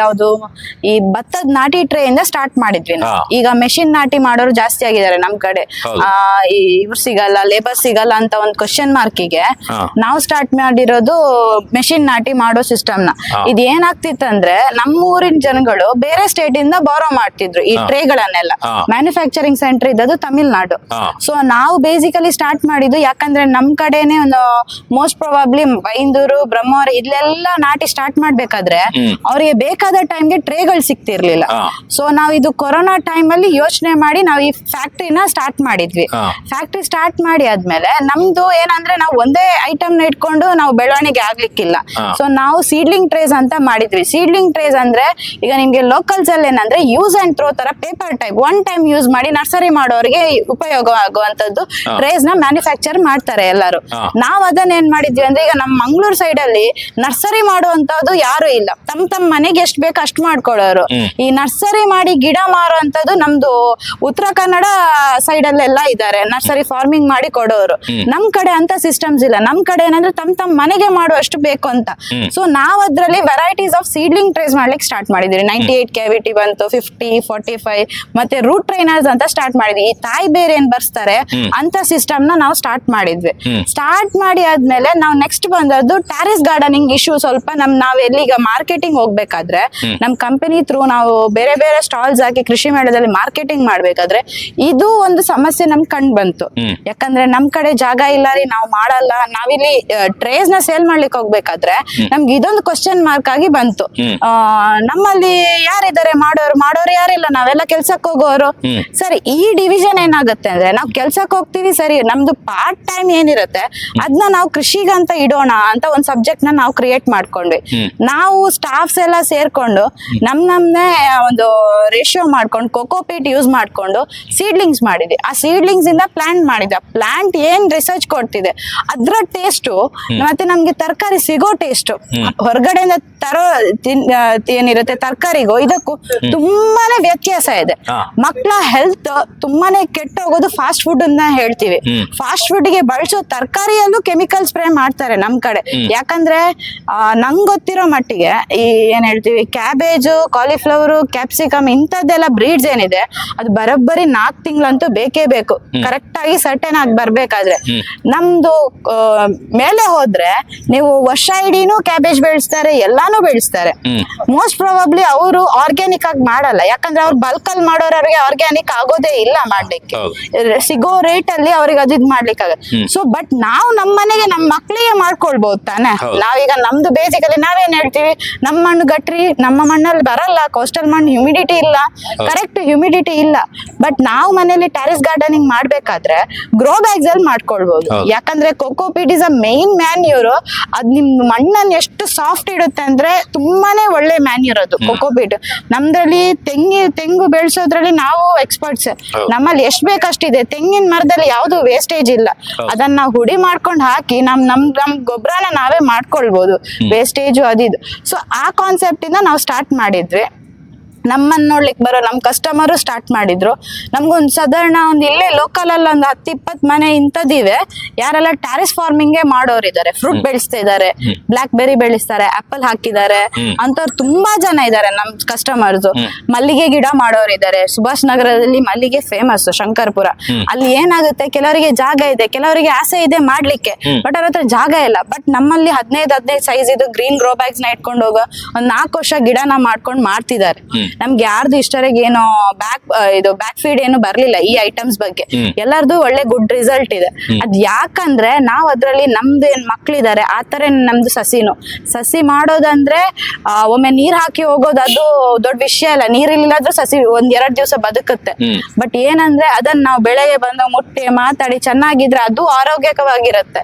ಯಾವುದು ಈ ಭತ್ತದ ನಾಟಿ ಟ್ರೇ ಇಂದ ಸ್ಟಾರ್ಟ್ ಮಾಡಿದ್ವಿ ಈಗ ಮೆಷಿನ್ ನಾಟಿ ಮಾಡೋರು ಜಾಸ್ತಿ ಆಗಿದ್ದಾರೆ ನಮ್ ಕಡೆ. ಇವ್ರು ಸಿಗಲ್ಲ ಲೇಬರ್ ಸಿಗಲ್ಲ ಅಂತ ಒಂದು ಕ್ವಶನ್ ಮಾರ್ಕಿಗೆ. ನಾವು ಸ್ಟಾರ್ಟ್ ಮಾಡಿರೋದು ಮೆಷಿನ್ ನಾಟಿ ಮಾಡೋ ಸಿಸ್ಟಮ್ನ. ಹಾ. ಇದು ಏನಾಗ್ತಿತ್ತಂದ್ರೆ ನಮ್ಮ ಊರಿನ ಜನಗಳು ಬೇರೆ ಸ್ಟೇಟ್ ಇಂದ ಬಾರೋ ಮಾಡ್ತಿದ್ರು ಈ ಟ್ರೇಗಳನ್ನೆಲ್ಲ. ಮ್ಯಾನುಫ್ಯಾಕ್ಚರಿಂಗ್ ಸೆಂಟರ್ ಇದ್ದದ್ದು ತಮಿಳ್ನಾಡು. ಸೊ ನಾವು ಬೇಸಿಕಲಿ ಸ್ಟಾರ್ಟ್ ಮಾಡಿದ್ದು ಯಾಕಂದ್ರೆ ನಮ್ ಕಡೆನೆ ಒಂದು ಮೋಸ್ಟ್ ಪ್ರೊಬಾಬ್ಲಿ ಬೈಂದೂರು ಬ್ರಹ್ಮವರ ಇಲ್ಲೆಲ್ಲ ನಾಟಿ ಸ್ಟಾರ್ಟ್ ಮಾಡ್ಬೇಕಾದ್ರೆ ಅವ್ರಿಗೆ ಬೇಕಾದ ಟೈಮ್ಗೆ ಟ್ರೇಗಳು ಸಿಗ್ತಿರ್ಲಿಲ್ಲ ಹಾ. ಸೊ ನಾವು ಇದು ಕೊರೋನಾ ಟೈಮ್ ಅಲ್ಲಿ ಯೋಚನೆ ಮಾಡಿ ನಾವು ಈ ಫ್ಯಾಕ್ಟ್ರಿನ ಸ್ಟಾರ್ಟ್ ಮಾಡಿದ್ವಿ. ಫ್ಯಾಕ್ಟ್ರಿ ಸ್ಟಾರ್ಟ್ ಮಾಡಿ ಆದ್ಮೇಲೆ ನಮ್ದು ಏನಂದ್ರೆ ನಾವು ಒಂದೇ ಐಟಮ್ನ ಇಟ್ಕೊಂಡು ನಾವು ಬೆಳವಣಿಗೆ ಆಗ್ಲಿಕ್ಕಿಲ್ಲ. ಸೊ ನಾವು ಸೀಡ್ಲಿಂಗ್ ಟ್ರೇಸ್ ಅಂತ ಮಾಡಿದ್ವಿ ಸೀಡ್ಲಿಂಗ್ ಟ್ರೇಸ್ ಅಂದ್ರೆ ಈಗ ನಿಮ್ಗೆ ಲೋಕಲ್ಸ್ ಅಲ್ಲಿ ಏನಂದ್ರೆ ಯೂಸ್ ಅಂಡ್ ಥ್ರೋ ತರ paper type one time use ಮಾಡಿ ನರ್ಸರಿ ಮಾಡೋರಿಗೆ ಉಪಯೋಗ ಆಗುವಂತದ್ದು ಟ್ರೇಸ್ನ ಮ್ಯಾನುಫ್ಯಾಕ್ಚರ್ ಮಾಡ್ತಾರೆ ಎಲ್ಲರೂ. ನಾವ್ ಅದನ್ನ ಏನ್ ಮಾಡಿದ್ವಿ ಅಂದ್ರೆ ಈಗ ನಮ್ಮ ಮಂಗ್ಳೂರ್ ಸೈಡ್ ಅಲ್ಲಿ ನರ್ಸರಿ ಮಾಡುವಂತದ್ದು ಯಾರು ಇಲ್ಲ. ತಮ್ ತಮ್ ಮನೆಗೆ ಎಷ್ಟ್ ಬೇಕು ಅಷ್ಟ್ ಮಾಡ್ಕೊಳ್ಳೋರು. ಈ ನರ್ಸರಿ ಮಾಡಿ ಗಿಡ ಮಾರುವಂತದ್ದು ನಮ್ದು ಉತ್ತರ ಕನ್ನಡ ಸೈಡ್ ಅಲ್ಲೆಲ್ಲ ಇದ್ದಾರೆ ನರ್ಸರಿ ಫಾರ್ಮಿಂಗ್ ಮಾಡಿ ಕೊಡೋರು. ನಮ್ ಕಡೆ ಅಂತ ಸಿಸ್ಟಮ್ಸ್ ಇಲ್ಲ. ನಮ್ ಕಡೆ ಏನಂದ್ರೆ ತಮ್ ತಮ್ ಮನೆಗೆ ಮಾಡುವಷ್ಟು ಬೇಕು ಅಂತ. ಸೊ ನಾವ್ ಅದ್ರಲ್ಲಿ ವೆರೈಟೀಸ್ ಆಫ್ ಸೀಡ್ಲಿಂಗ್ ಟ್ರೇಸ್ ಮಾಡ್ಲಿಕ್ಕೆ ಸ್ಟಾರ್ಟ್ ಮಾಡಿದ್ವಿ ನೈಂಟಿ ಏಟ್ ಕೆವಿಟಿ ಬಂತು ಫಿಫ್ಟಿ ಫಾರ್ಟಿ ಫೈವ್ ಮತ್ತೆ ರೂಟ್ ಟ್ರೈನರ್ಸ್ ಅಂತ ಸ್ಟಾರ್ಟ್ ಮಾಡಿದ್ವಿ. ಈ ತಾಯಿ ಬೇರೆ ಏನ್ ಬರ್ಸ್ತಾರೆ ಅಂತ ಸಿಸ್ಟಮ್ನ ನಾವು ಸ್ಟಾರ್ಟ್ ಮಾಡಿದ್ವಿ. ಸ್ಟಾರ್ಟ್ ಮಾಡಿ ಆದ್ಮೇಲೆ ನಾವು ನೆಕ್ಸ್ಟ್ ಬಂದದ್ದು ಟ್ಯಾರಿಸ್ ಗಾರ್ಡನಿಂಗ್ ಇಶ್ಯೂ ಸ್ವಲ್ಪ ನಮ್ ನಾವ್ ಎಲ್ಲಿಗ ಮಾರ್ಕೆಟಿಂಗ್ ಹೋಗ್ಬೇಕಾದ್ರೆ ನಮ್ ಕಂಪನಿ ಥ್ರೂ ನಾವು ಬೇರೆ ಬೇರೆ ಸ್ಟಾಲ್ಸ್ ಹಾಕಿ ಕೃಷಿ ಮೇಳದಲ್ಲಿ ಮಾರ್ಕೆಟಿಂಗ್ ಮಾಡ್ಬೇಕಾದ್ರೆ ಇದು ಒಂದು ಸಮಸ್ಯೆ ನಮ್ ಕಂಡ್ ಬಂತು. ಯಾಕಂದ್ರೆ ನಮ್ ಕಡೆ ಜಾಗ ಇಲ್ಲ ರೀ ನಾವು ಮಾಡಲ್ಲ. ನಾವಿಲ್ಲಿ ಟ್ರೇಸ್ನ ಸೇಲ್ ಮಾಡ್ಲಿಕ್ಕೆ ಹೋಗ್ಬೇಕಾದ್ರೆ ನಮ್ಗೆ ಇದೊಂದು ಕ್ವಶನ್ ಮಾರ್ಕ್ ಆಗಿ ಬಂತು. ಆ, ನಮ್ಮಲ್ಲಿ ಯಾರಿದ್ದಾರೆ ಮಾಡೋರು ಮಾಡೋರು ಯಾರಿಲ್ಲ ನಾವೆಲ್ಲ ಕೆಲ್ಸಕ್ಕೆ ಹೋಗೋರು. ಸರಿ ಈ ಡಿವಿಷನ್ ಏನಾಗುತ್ತೆ ಅಂದ್ರೆ ನಾವು ಕೆಲ್ಸಕ್ಕೆ ಹೋಗ್ತೀವಿ ಸರಿ ನಮ್ದು ಪಾರ್ಟ್ ಟೈಮ್ ಏನಿರುತ್ತೆ ಅದನ್ನ ನಾವು ಕೃಷಿಗಂತ ಇಡೋಣ ಅಂತ ಒಂದ್ ಸಬ್ಜೆಕ್ಟ್ನ ನಾವು ಕ್ರಿಯೇಟ್ ಮಾಡ್ಕೊಂಡ್ವಿ. ನಾವು ಸ್ಟಾಫ್ಸ್ ಎಲ್ಲ ಸೇರ್ಕೊಂಡು ನಮ್ ನಮ್ನೆ ಒಂದು ರೇಷಿಯೋ ಮಾಡ್ಕೊಂಡು ಕೋಕೋಪೀಟ್ ಯೂಸ್ ಮಾಡ್ಕೊಂಡು ಸೀಡ್ಲಿಂಗ್ಸ್ ಮಾಡಿದ್ವಿ. ಆ ಸೀಡ್ಲಿಂಗ್ಸ್ ಇಂದ ಪ್ಲಾಂಟ್ ಮಾಡಿದ್ವಿ. ಆ ಪ್ಲಾಂಟ್ ಏನ್ ರಿಸರ್ಚ್ ಕೊಡ್ತಿದೆ ಅದ್ರ ಟೇಸ್ಟು ಮತ್ತೆ ನಮ್ಗೆ ತರಕಾರಿ ಸಿಗೋ ಟೇಸ್ಟ್ ಹೊರಗಡೆಯಿಂದ ತರೋ ತಿನ್- ಏನಿರುತ್ತೆ ತರಕಾರಿಗೂ ಇದಕ್ಕೂ ತುಂಬಾನೇ ವ್ಯತ್ಯಾಸ ಇದೆ. ಮಕ್ಕಳ ಹೆಲ್ತ್ ತುಂಬಾನೇ ಕೆಟ್ಟೋಗೋದು ಫಾಸ್ಟ್ ಫುಡ್ ಅಂತ ಹೇಳ್ತೀವಿ. ಫಾಸ್ಟ್ ಫುಡ್ಗೆ ಬಳಸೋ ತರಕಾರಿಯಲ್ಲೂ ಕೆಮಿಕಲ್ ಸ್ಪ್ರೇ ಮಾಡ್ತಾರೆ ನಮ್ ಕಡೆ. ಯಾಕಂದ್ರೆ ನಂಗ್ ಗೊತ್ತಿರೋ ಮಟ್ಟಿಗೆ ಈ ಏನ್ ಹೇಳ್ತೀವಿ ಕ್ಯಾಬೇಜು ಕಾಲಿಫ್ಲವರ್ ಕ್ಯಾಪ್ಸಿಕಮ್ ಇಂಥದ್ದೆಲ್ಲ ಬ್ರೀಡ್ಸ್ ಏನಿದೆ ಅದು ಬರೋಬ್ಬರಿ ನಾಲ್ಕು ತಿಂಗಳಂತೂ ಬೇಕೇ ಬೇಕು. ಕರೆಕ್ಟ್ ಆಗಿ ಸರ್ಟನ್ ಆಗಿ ಬರ್ಬೇಕಾದ್ರೆ. ನಮ್ದು ಮೇಲೆ ಹೋದ್ರೆ ನೀವು ವರ್ಷ ಇಡೀನು ಕ್ಯಾಬೇಜ್ ಬೆಳೆಸ್ತಾರೆ ಎಲ್ಲಾನು ಬೆಳೆಸ್ತಾರೆ. ಮೋಸ್ಟ್ ಪ್ರಾಬಬ್ಲಿ ಅವರು ಆರ್ಗ್ಯಾನಿಕ್ ಆಗಿ ಮಾಡಲ್ಲ. ಯಾಕಂದ್ರೆ ಅವ್ರು ಬಲ್ಕ್ ಅಲ್ಲಿ ಮಾಡೋರವ್ರಿಗೆ ಆರ್ಗ್ಯಾನಿಕ್ ಆಗೋದೇ ಇಲ್ಲ ಮಾಡ್ಲಿಕ್ಕೆ. ಸಿಗೋ ರೇಟ್ ಅಲ್ಲಿ ಅವ್ರಿಗೆ ಅದು ಇದ್ ಮಾಡ್ಲಿಕ್ಕೆ ಸೊ ಬಟ್ ನಾವು ನಮ್ಮ ಮನೆಗೆ ನಮ್ಮ ಮಕ್ಕಳಿಗೆ ಮಾಡ್ಕೊಳ್ಬಹುದು ತಾನೆ. ನಾವೀಗ ನಮ್ದು ಬೇಸಿಕಲಿ ನಾವೇನ್ ಹೇಳ್ತೀವಿ? ನಮ್ಮ ಮಣ್ಣು ಗಟ್ರಿ ನಮ್ಮ ಮಣ್ಣಲ್ಲಿ ಬರಲ್ಲ ಕೋಸ್ಟಲ್ ಮಣ್ಣು ಹ್ಯುಮಿಡಿಟಿ ಇಲ್ಲ. ಕರೆಕ್ಟ್ ಹ್ಯುಮಿಡಿಟಿ ಇಲ್ಲ. ಬಟ್ ನಾವು ಮನೇಲಿ ಟ್ಯಾರಿಸ್ ಗಾರ್ಡನಿಂಗ್ ಮಾಡ್ಬೇಕಾದ್ರೆ ಗ್ರೋ ಬ್ಯಾಗ್ಸ್ ಅಲ್ಲಿ ಮಾಡ್ಕೊಳ್ಬಹುದು ಯಾಕಂದ್ರೆ ಯಾಕಂದ್ರೆ cocopeat is a main manure ಅದ್ ನಿಮ್ ಮಣ್ಣನ್ನು ಎಷ್ಟು ಸಾಫ್ಟ್ ಇಡುತ್ತೆ ಅಂದ್ರೆ ತುಂಬಾನೇ ಒಳ್ಳೆ ಮ್ಯಾನ್ಯೂರ್ ಅದು. ಕೋಕೋಪೀಟ್ ನಮ್ದ್ರಲ್ಲಿ ತೆಂಗಿ ತೆಂಗು ಬೆಳೆಸೋದ್ರಲ್ಲಿ ನಾವು ಎಕ್ಸ್ಪರ್ಟ್ಸ್ ನಮ್ಮಲ್ಲಿ ಎಷ್ಟು ಬೇಕಷ್ಟಿದೆ? ತೆಂಗಿನ ಮರದಲ್ಲಿ ಯಾವ್ದು ವೇಸ್ಟೇಜ್ ಇಲ್ಲ. ಅದನ್ನ ನಾವು ಹುಡಿ ಮಾಡ್ಕೊಂಡು ಹಾಕಿ ನಮ್ ನಮ್ ನಮ್ ಗೊಬ್ಬರನ ನಾವೇ ಮಾಡ್ಕೊಳ್ಬಹುದು ವೇಸ್ಟೇಜು ಅದಿದು ಸೊ ಆ ಕಾನ್ಸೆಪ್ಟ್ ಇಂದ ನಾವು ಸ್ಟಾರ್ಟ್ ಮಾಡಿದ್ವಿ. ನಮ್ಮನ್ನ ನೋಡ್ಲಿಕ್ಕೆ ಬರೋ ನಮ್ಮ ಕಸ್ಟಮರು ಸ್ಟಾರ್ಟ್ ಮಾಡಿದ್ರು. ನಮ್ಗೊಂದು ಸಾಧಾರಣ ಒಂದು ಇಲ್ಲೇ ಲೋಕಲ್ ಅಲ್ಲಿ ಒಂದು ಹತ್ತು ಇಪ್ಪತ್ತು ಮನೆ ಇಂಥದ್ದಿವೆ ಯಾರೆಲ್ಲ ಟ್ಯಾರಿಸ್ ಫಾರ್ಮಿಂಗ್ ಮಾಡೋರಿದ್ದಾರೆ ಫ್ರೂಟ್ ಬೆಳೆಸ್ತಾ ಇದ್ದಾರೆ ಬ್ಲಾಕ್ ಬೆರಿ ಬೆಳೆಸ್ತಾರೆ ಆಪಲ್ ಹಾಕಿದ್ದಾರೆ ಅಂತವ್ರು ತುಂಬಾ ಜನ ಇದ್ದಾರೆ ನಮ್ ಕಸ್ಟಮರ್ಸ್ ಮಲ್ಲಿಗೆ ಗಿಡ ಮಾಡೋರಿದ್ದಾರೆ ಸುಭಾಷ್ ನಗರದಲ್ಲಿ ಮಲ್ಲಿಗೆ ಫೇಮಸ್ ಶಂಕರ್ಪುರ. ಅಲ್ಲಿ ಏನಾಗುತ್ತೆ ಕೆಲವರಿಗೆ ಜಾಗ ಇದೆ ಕೆಲವರಿಗೆ ಆಸೆ ಇದೆ ಮಾಡ್ಲಿಕ್ಕೆ. ಬಟ್ ಅವ್ರ ಹತ್ರ ಜಾಗ ಇಲ್ಲ. ಬಟ್ ನಮ್ಮಲ್ಲಿ ಹದಿನೈದು ಹದಿನೈದು ಸೈಜ್ ಇದು ಗ್ರೀನ್ ಗ್ರೋ ಬ್ಯಾಗ್ಸ್ನ ಇಟ್ಕೊಂಡು ಹೋಗೋ ಒಂದ್ ನಾಲ್ಕು ವರ್ಷ ಗಿಡನ ಮಾಡ್ಕೊಂಡು ಮಾಡ್ತಿದ್ದಾರೆ. ನಮ್ಗೆ ಯಾರ್ದು ಇಷ್ಟರಿಗೆ ಏನು ಬ್ಯಾಕ್ ಇದು ಬ್ಯಾಕ್ ಫೀಡ್ ಏನು ಬರ್ಲಿಲ್ಲ ಈ ಐಟಮ್ಸ್ ಬಗ್ಗೆ. ಎಲ್ಲರದು ಒಳ್ಳೆ ಗುಡ್ ರಿಸಲ್ಟ್ ಇದೆ. ಅದ್ ಯಾಕಂದ್ರೆ ನಾವ್ ಅದ್ರಲ್ಲಿ ನಮ್ದು ಏನ್ ಮಕ್ಳಿದಾರೆ ಆತರ ನಮ್ದು ಸಸಿನು. ಸಸಿ ಮಾಡೋದಂದ್ರೆ ಒಮ್ಮೆ ನೀರ್ ಹಾಕಿ ಹೋಗೋದು ಅದು ದೊಡ್ಡ ವಿಷಯ ಅಲ್ಲ. ನೀರ್ ಇಲ್ಲಾದ್ರೂ ಸಸಿ ಒಂದ್ ಎರಡ್ ದಿವಸ ಬದುಕುತ್ತೆ. ಬಟ್ ಏನಂದ್ರೆ ಅದನ್ನ ನಾವು ಬೆಳೆಗೆ ಬಂದ ಮುಟ್ಟಿ ಮಾತಾಡಿ ಚೆನ್ನಾಗಿದ್ರೆ ಅದು ಆರೋಗ್ಯಕವಾಗಿರುತ್ತೆ.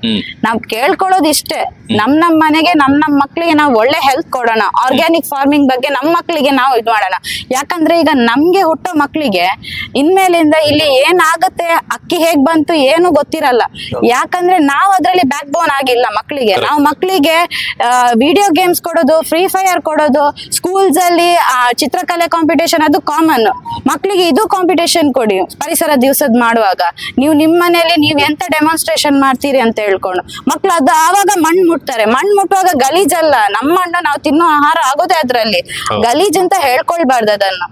ನಾವ್ ಕೇಳ್ಕೊಳ್ಳೋದು ಇಷ್ಟೇ. ನಮ್ ನಮ್ ಮನೆಗೆ ನಮ್ ನಮ್ ಮಕ್ಳಿಗೆ ನಾವು ಒಳ್ಳೆ ಹೆಲ್ತ್ ಕೊಡೋಣ. ಆರ್ಗ್ಯಾನಿಕ್ ಫಾರ್ಮಿಂಗ್ ಬಗ್ಗೆ ನಮ್ ಮಕ್ಳಿಗೆ ನಾವು ಇದ್ ಮಾಡೋಣ. ಯಾಕಂದ್ರೆ ಈಗ ನಮ್ಗೆ ಹುಟ್ಟೋ ಮಕ್ಳಿಗೆ ಇನ್ಮೇಲಿಂದ ಇಲ್ಲಿ ಏನಾಗುತ್ತೆ ಅಕ್ಕಿ ಹೇಗ್ ಬಂತು ಏನು ಗೊತ್ತಿರಲ್ಲ. ಯಾಕಂದ್ರೆ ನಾವು ಅದ್ರಲ್ಲಿ ಬ್ಯಾಕ್ ಬೋನ್ ಆಗಿಲ್ಲ ಮಕ್ಳಿಗೆ. ನಾವು ಮಕ್ಳಿಗೆ ವಿಡಿಯೋ ಗೇಮ್ಸ್ ಕೊಡೋದು ಫ್ರೀ ಫೈರ್ ಕೊಡೋದು ಸ್ಕೂಲ್ಸ್ ಅಲ್ಲಿ ಚಿತ್ರಕಲೆ ಕಾಂಪಿಟೇಷನ್ ಅದು ಕಾಮನ್ ಮಕ್ಳಿಗೆ ಇದು ಕಾಂಪಿಟೇಷನ್ ಕೊಡಿ. ಪರಿಸರ ದಿವಸದ ಮಾಡುವಾಗ. ನೀವು ನಿಮ್ಮ ಮನೆಯಲ್ಲಿ ನೀವು ಎಂತ ಡೆಮಾನ್ಸ್ಟ್ರೇಷನ್ ಮಾಡ್ತೀರಿ ಅಂತ ಹೇಳ್ಕೊಂಡು. ಮಕ್ಳು ಅದು ಆವಾಗ ಮಣ್ಣು ಮುಟ್ತಾರೆ. ಮಣ್ಣು ಮುಟ್ಟುವಾಗ ಗಲೀಜಲ್ಲ. ನಮ್ಮ ಮಣ್ಣು ನಾವು ತಿನ್ನೋ ಆಹಾರ ಆಗೋದೇ ಅದ್ರಲ್ಲಿ. ಗಲೀಜ್ ಅಂತ ಹೇಳ್ಕೊಳ್ಬಾರ್ದು ಅದನ್ನು.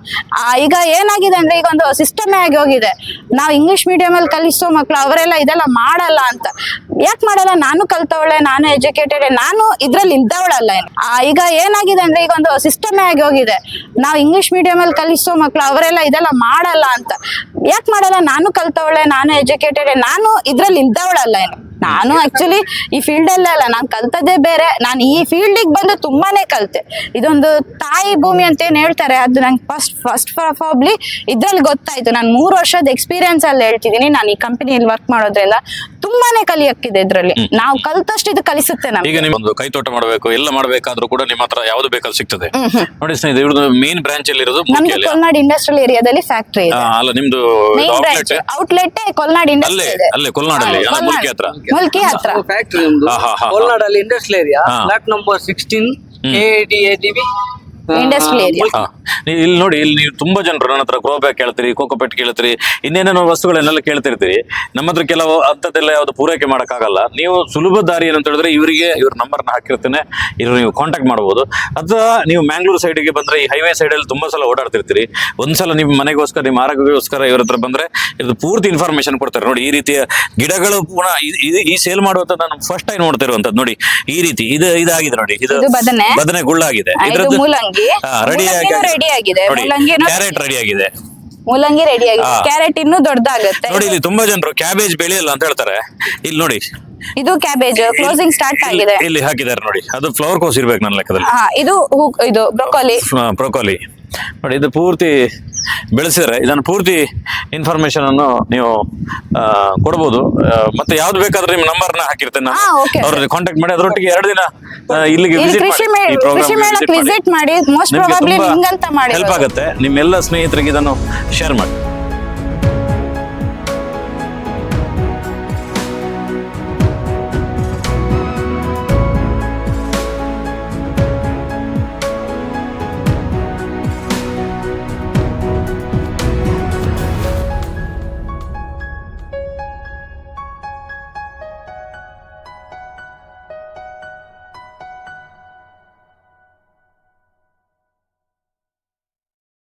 ಈಗ ಏನಾಗಿದೆ ಅಂದ್ರೆ ಈಗ ಒಂದು ಸಿಸ್ಟಮೇ ಆಗಿ ಹೋಗಿದೆ. ನಾವು ಇಂಗ್ಲಿಷ್ ಮೀಡಿಯಂ ಅಲ್ಲಿ ಕಲಿಸೋ ಮಕ್ಳು ಅವರೆಲ್ಲ ಇದೆಲ್ಲ ಮಾಡಲ್ಲ ಅಂತ. ಯಾಕೆ ಮಾಡಲ್ಲ? ನಾನು ಕಲ್ತವಳೆ, ನಾನು ಎಜುಕೇಟೆಡ್ ನಾನು ಇದ್ರಲ್ಲಿ ಇದ್ದವಳಲ್ಲ ಈಗ ಏನಾಗಿದೆ ಅಂದ್ರೆ ಈಗ ಒಂದು ಸಿಸ್ಟಮೇ ಆಗಿ ಹೋಗಿದೆ. ನಾವು ಇಂಗ್ಲಿಷ್ ಮೀಡಿಯಂ ಅಲ್ಲಿ ಕಲಿಸೋ ಮಕ್ಳು ಅವರೆಲ್ಲ ಇದೆಲ್ಲ ಮಾಡಲ್ಲ ಅಂತ. ಯಾಕೆ ಮಾಡಲ್ಲ? ನಾನು ಕಲ್ತವಳೆ, ನಾನು ಎಜುಕೇಟೆಡ್ ನಾನು ಇದ್ರಲ್ಲಿ ಇದ್ದವಳಲ್ಲ ಏನು ನಾನು ಆಕ್ಚುಲಿ ಈ ಫೀಲ್ಡ್ ಅಲ್ಲೇ ಅಲ್ಲ ನಾನು ಕಲ್ತದ್ದೇ ಬೇರೆ. ನಾನು ಈ ಫೀಲ್ಡಿಗೆ ಬಂದು ತುಂಬಾನೇ ಕಲ್ತೆ. ಇದೊಂದು ತಾಯಿ ಭೂಮಿ ಅಂತ ಏನ್ ಹೇಳ್ತಾರೆ ಅದು ನಂಗೆ ಫಸ್ಟ್ ಫಸ್ಟ್ ಪ್ರಾಬಬ್ಲಿ ಇದ್ರಲ್ಲಿ ಗೊತ್ತಾಯ್ತು. ನಾನು ಮೂರು ವರ್ಷದ ಎಕ್ಸ್ಪೀರಿಯನ್ಸ್ ಅಲ್ಲಿ ಹೇಳ್ತಿದ್ದೀನಿ. ನಾನು ಈ ಕಂಪನಿಯಲ್ಲಿ ವರ್ಕ್ ಮಾಡೋದ್ರಿಂದ ತುಂಬಾನೇ ಕಲಿಯಕ್ಕಿದೆ ಇದ್ರಲ್ಲಿ. ನಾವು ಕಲ್ತಷ್ಟು ಇದು ಕಲಿಸುತ್ತೆ ನಮ್ಗೆ. ಈಗ ನಿಮ್ಮೊಂದು ಕೈ ತೋಟ ಮಾಡಬೇಕು ಎಲ್ಲ ಮಾಡಬೇಕಾದ್ರೂ ಕೂಡ ನಿಮ್ಮ ಹತ್ರ ಯಾವ್ದು ಬೇಕಾದ್ರೂ ಸಿಗ್ತದೆ. ನೋಡಿ ಸ್ನೇಹಿತರೆ ಇವ್ರದ್ದು ಮೇನ್ ಬ್ರಾಂಚ್ ಅಲ್ಲಿ ಇರೋದು ನಮ್ದು. ಕೊಲ್ನಾಡ್ ಇಂಡಸ್ಟ್ರಿಯಲ್ ಏರಿಯಾದಲ್ಲಿ ಫ್ಯಾಕ್ಟರಿ ಅಲ್ಲ ನಿಮ್ದು ಔಟ್ಲೆಟ್ ಕೊಲ್ನಾಡ್ ಇಂಡಸ್ಟ್ರಿ ಅಲ್ಲೇ ಕೊಲ್ನಾಡಲ್ಲಿ ಮುಲ್ಕಿ ಹತ್ರ? ಮುಲ್ಕಿ ಹತ್ರ. ಫ್ಯಾಕ್ಟ್ರಿ ನಮ್ದು. ಹಾ, ಹಾ, ಹಾ. ಕೋಲ್ನಾಡಲ್ಲಿ ಇಂಡಸ್ಟ್ರಿಯಲ್ ಏರಿಯಾ ಹಾ. Flat number sixteen A D A D B industrial area ಹಾ. ನೀವು ಇಲ್ಲಿ ನೋಡಿ ಇಲ್ಲಿ ನೀವು ತುಂಬಾ ಜನರು ನನ್ನ ಹತ್ರ ಗ್ರೋ ಬ್ಯಾಗ್ ಕೇಳ್ತೀರಿ ಕೋಕೋ ಪೆಟ್ ಕೇಳ್ತೀರಿ ಇನ್ನೇನೇನೋ ವಸ್ತುಗಳನ್ನೆಲ್ಲ ಕೇಳ್ತಿರ್ತೀರಿ. ನಮ್ಮ ಹತ್ರ ಕೆಲವು ಅಂಥದ್ದೆಲ್ಲ ಯಾವುದು ಪೂರೈಕೆ ಮಾಡೋಕ್ಕಾಗಲ್ಲ. ನೀವು ಸುಲಭ ದಾರಿ ಏನಂತ ಹೇಳಿದ್ರೆ ಇವರಿಗೆ ಇವ್ರ ನಂಬರ್ನ ಹಾಕಿರ್ತೇನೆ ಇವ್ರು ನೀವು ಕಾಂಟ್ಯಾಕ್ಟ್ ಮಾಡ್ಬೋದು. ಅಥವಾ ನೀವು ಮ್ಯಾಂಗ್ಳೂರು ಸೈಡಿಗೆ ಬಂದ್ರೆ ಈ ಹೈವೇ ಸೈಡಲ್ಲಿ ತುಂಬಾ ಸಲ ಓಡಾಡ್ತಿರ್ತೀರಿ. ಒಂದ್ಸಲ ನಿಮ್ಮ ಮನೆಗೋಸ್ಕರ ನಿಮ್ಮ ಆರೋಗ್ಯಕ್ಕೋಸ್ಕರ ಇವ್ರ ಹತ್ರ ಬಂದ್ರೆ ಇದು ಪೂರ್ತಿ ಇನ್ಫಾರ್ಮೇಷನ್ ಕೊಡ್ತಾರೆ. ನೋಡಿ ಈ ರೀತಿಯ ಗಿಡಗಳು ಪುನಃ ಈ ಸೇಲ್ ಮಾಡುವಂತ ನಾನು ಫಸ್ಟ್ ಟೈಮ್ ನೋಡ್ತಿರುವಂಥದ್ದು. ನೋಡಿ ಈ ರೀತಿ ಇದು ಇದಾಗಿದೆ ನೋಡಿ ಇದು ಬದನೆ. ಗುಳ್ಳಾಗಿದೆ. ರೆಡಿ ಮೂಲಂಗಿನೂ ಆಗಿದೆ. ಮೂಲಂಗಿನೂ- ಕ್ಯಾರೆಟ್ ರೆಡಿ ಆಗಿದೆ ಮೂಲಂಗಿ ರೆಡಿ ಆಗಿದೆ ಹಾ. ಕ್ಯಾರೆಟ್ ಇನ್ನು ದೊಡ್ಡದಾಗುತ್ತೆ ನೋಡಿ ಇಲ್ಲಿ ತುಂಬಾ ಜನರು ಕ್ಯಾಬೇಜ್ ಬೆಳೆಯಲ್ಲ ಅಂತ ಹೇಳ್ತಾರೆ ಇಲ್ಲಿ ನೋಡಿ ಇದು ಕ್ಯಾಬೇಜ್ ಕ್ಲೋಸಿಂಗ್ ಸ್ಟಾರ್ಟ್ ಆಗಿದೆ. ಇಲ್ಲಿ ಹಾಕಿದ್ದಾರೆ ನೋಡಿ. ಅದು ಫ್ಲವರ್ ಕೋಸ್ ಇರ್ಬೇಕು ನನ್ನ ಲೆಕ್ಕದಲ್ಲಿ. ಹಾ ಇದು ಹೂ- ಇದು ಬ್ರೊಕೊಲಿ ಬ್ರೊಕೊಲಿ ನೋಡಿ ಇದು ಪೂರ್ತಿ ಬೆಳೆಸಿದ್ರೆ ಇದನ್ನ ಪೂರ್ತಿ ಇನ್ಫಾರ್ಮೇಶನ್ ಅನ್ನು ನೀವು ಆ, ಕೊಡ್ಬೋದು. ಆ, ಮತ್ತೆ ಯಾವ್ದು ಬೇಕಾದ್ರೆ ನಿಮ್ಮ ನಂಬರ್ನ ಹಾಕಿರ್ತೇನೆ ಹಾ, okay, ಅವ್ರ ಕಾಂಟ್ಯಾಕ್ಟ್ ಮಾಡಿ ಅದರೊಟ್ಟಿಗೆ ಎರಡು ದಿನ ಆ, ಇಲ್ಲಿಗೆ ಇಲ್ಲಿ ವಿಸಿಟ್ ಕೃಷಿ ಮಾಡಿ ಮೇ- ಕೃಷಿ ಮೇಳಕ್ಕೆ ನಿಮ್ಗಂತ help ಆಗುತ್ತೆ. ನಿಮ್ಮೆಲ್ಲ ಸ್ನೇಹಿತರಿಗೆ ಇದನ್ನು ಶೇರ್ ಮಾಡಿ.